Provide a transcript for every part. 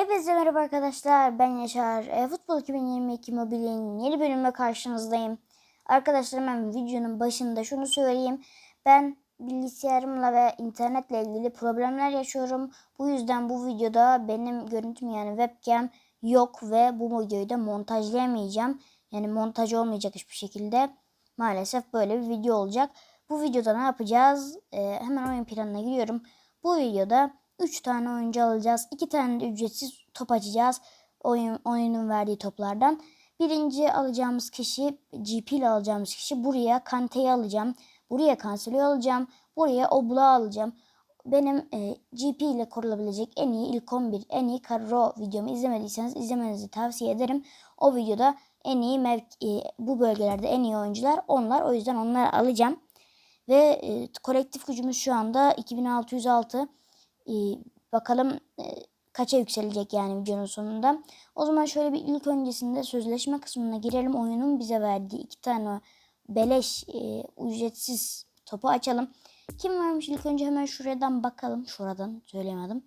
Hepinize merhaba arkadaşlar. Ben Yaşar. E, Futbol 2022 Mobile'in yeni bölümüne karşınızdayım. Arkadaşlar hemen videonun başında şunu söyleyeyim. Ben bilgisayarımla ve internetle ilgili problemler yaşıyorum. Bu yüzden bu videoda benim görüntüm yani webcam yok ve bu videoyu da montajlayamayacağım. Yani montaj olmayacak hiçbir şekilde. Maalesef böyle bir video olacak. Bu videoda ne yapacağız? E, hemen oyun planına giriyorum. Bu videoda 3 tane oyuncu alacağız. 2 tane de ücretsiz top açacağız. Oyun, oyunun verdiği toplardan. Birinci alacağımız kişi GP ile alacağımız kişi buraya Kante'yi alacağım. Buraya Cancelo'yu alacağım. Buraya Oblak'ı alacağım. Benim e, GP ile kurulabilecek en iyi ilk 11, en iyi kadro videomu izlemediyseniz izlemenizi tavsiye ederim. O videoda en iyi mev- e, bu bölgelerde en iyi oyuncular onlar. O yüzden onları alacağım. Ve e, kolektif gücümüz şu anda 2606. E, bakalım e, kaça yükselecek yani videonun sonunda. O zaman şöyle bir ilk öncesinde sözleşme kısmına girelim. Oyunun bize verdiği iki tane beleş e, ücretsiz topu açalım. Kim varmış ilk önce hemen şuradan bakalım. Şuradan söyleyemedim.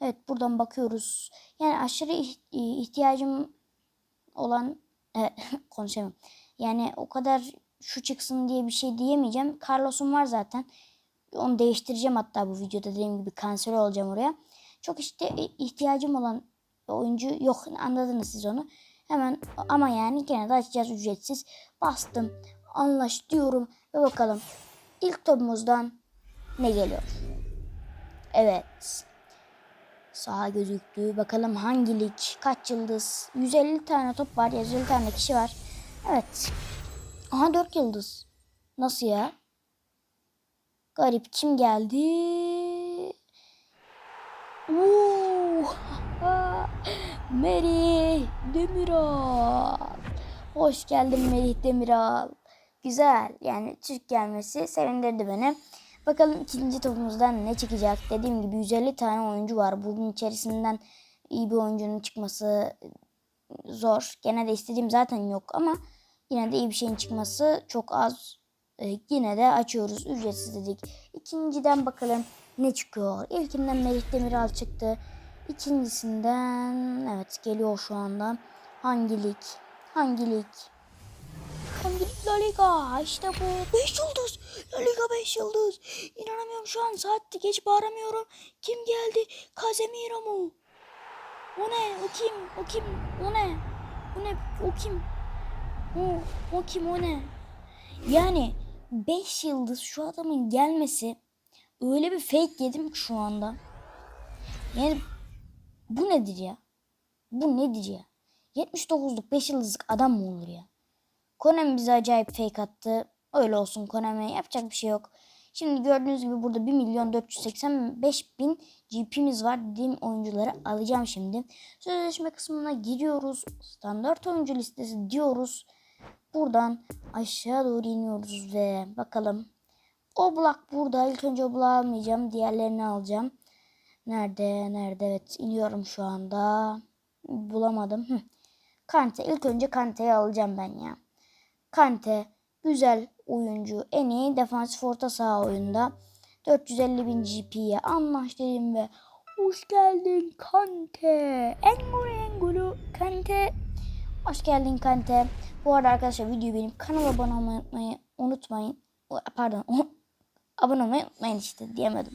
Evet buradan bakıyoruz. Yani aşırı iht- ihtiyacım olan e, konuşamıyorum. Yani o kadar şu çıksın diye bir şey diyemeyeceğim. Carlos'um var zaten. Onu değiştireceğim hatta bu videoda dediğim gibi kanser olacağım oraya. Çok işte ihtiyacım olan oyuncu yok. Anladınız siz onu. Hemen ama yani gene de açacağız ücretsiz. Bastım. Anlaş diyorum ve bakalım ilk topumuzdan ne geliyor? Evet. Sağa gözüktü. Bakalım hangi lig, kaç yıldız? 150 tane top var, 150 tane kişi var. Evet. Aha 4 yıldız. Nasıl ya? Garip kim geldi? Oo! Merih Demiral. Hoş geldin Merih Demiral. Güzel. Yani Türk gelmesi sevindirdi beni. Bakalım ikinci topumuzdan ne çıkacak? Dediğim gibi 150 tane oyuncu var. Bunun içerisinden iyi bir oyuncunun çıkması zor. Gene de istediğim zaten yok ama yine de iyi bir şeyin çıkması çok az. Ee, yine de açıyoruz. Ücretsiz dedik. İkinciden bakalım ne çıkıyor. İlkinden Melih Demiral çıktı. İkincisinden evet geliyor şu anda. Hangi lig? Hangi lig? Hangi lig? La Liga. İşte bu. 5 yıldız. La Liga 5 yıldız. İnanamıyorum şu an saatte geç bağıramıyorum. Kim geldi? Casemiro mu? O ne? O kim? O kim? O ne? O ne? O kim? O, o kim? O ne? Yani 5 yıldız şu adamın gelmesi öyle bir fake yedim ki şu anda. Yani bu nedir ya? Bu nedir ya? 79'luk 5 yıldızlık adam mı olur ya? Konami bize acayip fake attı. Öyle olsun Konami. Yapacak bir şey yok. Şimdi gördüğünüz gibi burada 1 milyon 485 bin GP'miz var. Dediğim oyuncuları alacağım şimdi. Sözleşme kısmına giriyoruz. Standart oyuncu listesi diyoruz. Buradan aşağı doğru iniyoruz ve bakalım. Oblak burada. İlk önce Oblak'ı almayacağım. Diğerlerini alacağım. Nerede? Nerede? Evet iniyorum şu anda. Bulamadım. Hı. Kante. İlk önce Kante'yi alacağım ben ya. Kante. Güzel oyuncu. En iyi defansif orta saha oyunda. 450 bin GP'ye anlaştım ve hoş geldin Kante. Engolo Engolo Kante. Hoş geldin Kante. Bu arada arkadaşlar videoyu benim kanala abone olmayı unutmayı unutmayın. Pardon. abone olmayı unutmayın işte diyemedim.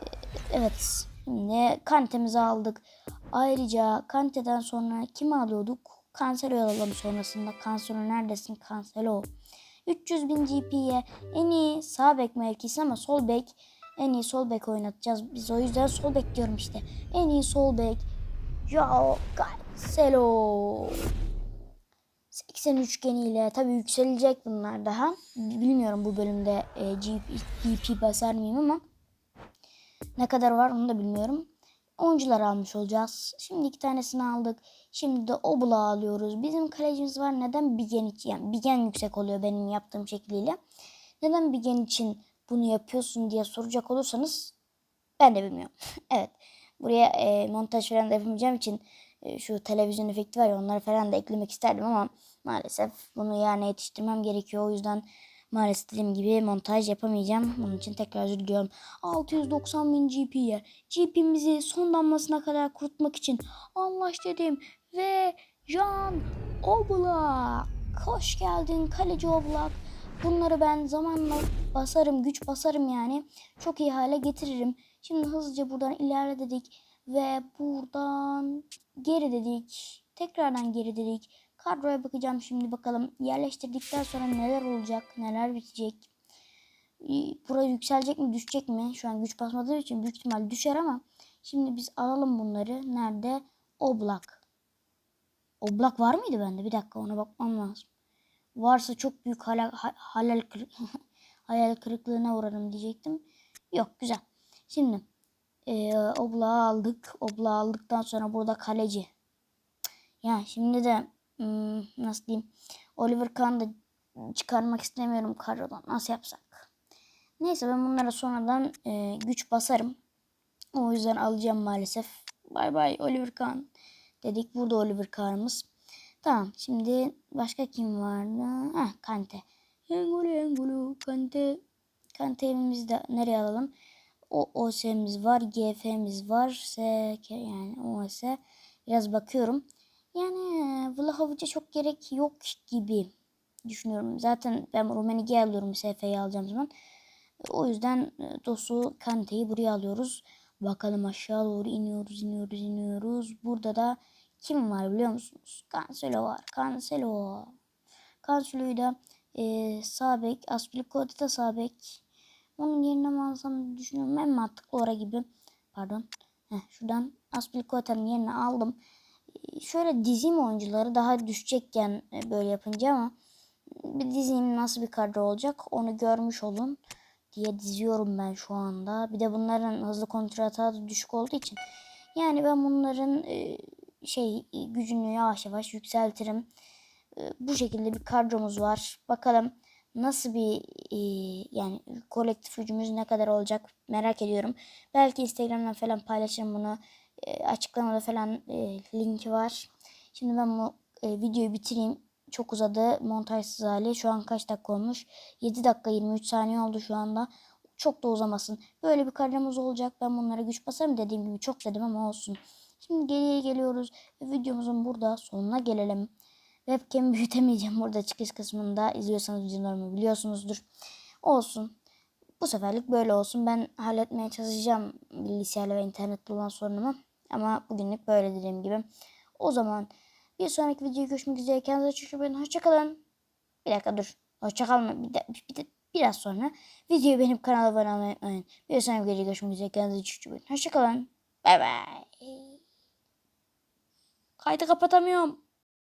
Ee, Evet. Şimdi Kante'mizi aldık. Ayrıca Kante'den sonra kimi alıyorduk? Cancelo'yu alalım sonrasında. Cancelo neredesin? Cancelo. 300 bin GP'ye en iyi sağ bek mevkisi ama sol bek en iyi sol bek oynatacağız. Biz o yüzden sol bek diyorum işte. En iyi sol bek. Joao Cancelo. 80 üçgeniyle tabii yükselecek bunlar daha. Bilmiyorum bu bölümde e, GP, GP basar mıyım ama ne kadar var onu da bilmiyorum. Oyuncular almış olacağız. Şimdi iki tanesini aldık. Şimdi de Oblak'ı alıyoruz. Bizim kalecimiz var. Neden Bigen için? Yani Bigen yüksek oluyor benim yaptığım şekliyle. Neden Bigen için bunu yapıyorsun diye soracak olursanız ben de bilmiyorum. evet. Buraya e, montaj falan da yapamayacağım için şu televizyon efekti var ya onları falan da eklemek isterdim ama maalesef bunu yani yetiştirmem gerekiyor. O yüzden Maalesef dediğim gibi montaj yapamayacağım. Bunun için tekrar özür diliyorum. 690 bin GP'ye. GP'mizi son damlasına kadar kurutmak için anlaş dedim. Ve Jan Oblak. Hoş geldin kaleci Oblak. Bunları ben zamanla basarım, güç basarım yani. Çok iyi hale getiririm. Şimdi hızlıca buradan ilerle dedik. Ve buradan geri dedik. Tekrardan geri dedik. Kadroya bakacağım şimdi bakalım. Yerleştirdikten sonra neler olacak, neler bitecek. Buraya yükselecek mi, düşecek mi? Şu an güç basmadığı için büyük ihtimal düşer ama şimdi biz alalım bunları. Nerede? Oblak. Oblak var mıydı bende? Bir dakika ona bakmam lazım. Varsa çok büyük halal, ha- halal kırık hayal kırıklığına uğrarım diyecektim. Yok güzel. Şimdi eee oblağı aldık. Oblağı aldıktan sonra burada kaleci. Ya şimdi de hmm, nasıl diyeyim Oliver Kahn'ı da çıkarmak istemiyorum kadrodan. Nasıl yapsak? Neyse ben bunlara sonradan eee, güç basarım. O yüzden alacağım maalesef. Bay bay Oliver Kahn dedik. Burada Oliver Kahn'ımız. Tamam şimdi başka kim vardı? Heh Kante. Engolo Engolo Kante. Kante'mizi de nereye alalım? O OS'miz var, GF'miz var, S yani OS. Biraz bakıyorum. Yani Vlahovic'e çok gerek yok gibi düşünüyorum. Zaten ben Rummenigge'yi alıyorum SF'yi alacağım zaman. O yüzden e, Dosu Kante'yi buraya alıyoruz. Bakalım aşağı doğru iniyoruz, iniyoruz, iniyoruz. Burada da kim var biliyor musunuz? Cancelo var. Cancelo. Cancelo'yu da e, sağ bek, Aspilicueta sağ. Onun yerine mi alsam düşünüyorum. En mantıklı oraya gibi. Pardon. Heh, şuradan Aspilicueta'nın yerine aldım. E, Şöyle dizeyim oyuncuları daha düşecekken e, böyle yapınca ama bir dizeyim nasıl bir kadro olacak onu görmüş olun diye diziyorum ben şu anda. Bir de bunların hızlı kontrol hatağı da düşük olduğu için. Yani ben bunların e, şey gücünü yavaş yavaş yükseltirim. E, bu şekilde bir kadromuz var. Bakalım nasıl bir e, yani kolektif gücümüz ne kadar olacak merak ediyorum. Belki Instagram'dan falan paylaşırım bunu. E, açıklamada falan e, linki var. Şimdi ben bu e, videoyu bitireyim. Çok uzadı montajsız hali. Şu an kaç dakika olmuş? 7 dakika 23 saniye oldu şu anda. Çok da uzamasın. Böyle bir kadromuz olacak. Ben bunlara güç basarım dediğim gibi çok dedim ama olsun. Şimdi geriye geliyoruz. Videomuzun burada sonuna gelelim. Webcam büyütemeyeceğim burada çıkış kısmında. izliyorsanız videolarımı biliyorsunuzdur. Olsun. Bu seferlik böyle olsun. Ben halletmeye çalışacağım bilgisayarla ve internetle olan sorunumu. Ama bugünlük böyle dediğim gibi. O zaman bir sonraki videoya görüşmek üzere. Kendinize çok iyi bakın. Hoşçakalın. Bir dakika dur. Hoşçakalın. Bir, de, bir de, biraz sonra videoyu benim kanalıma abone olmayı unutmayın. Bir sonraki videoya görüşmek üzere. Kendinize çok iyi bakın. Hoşçakalın. Bay bay. Kaydı kapatamıyorum.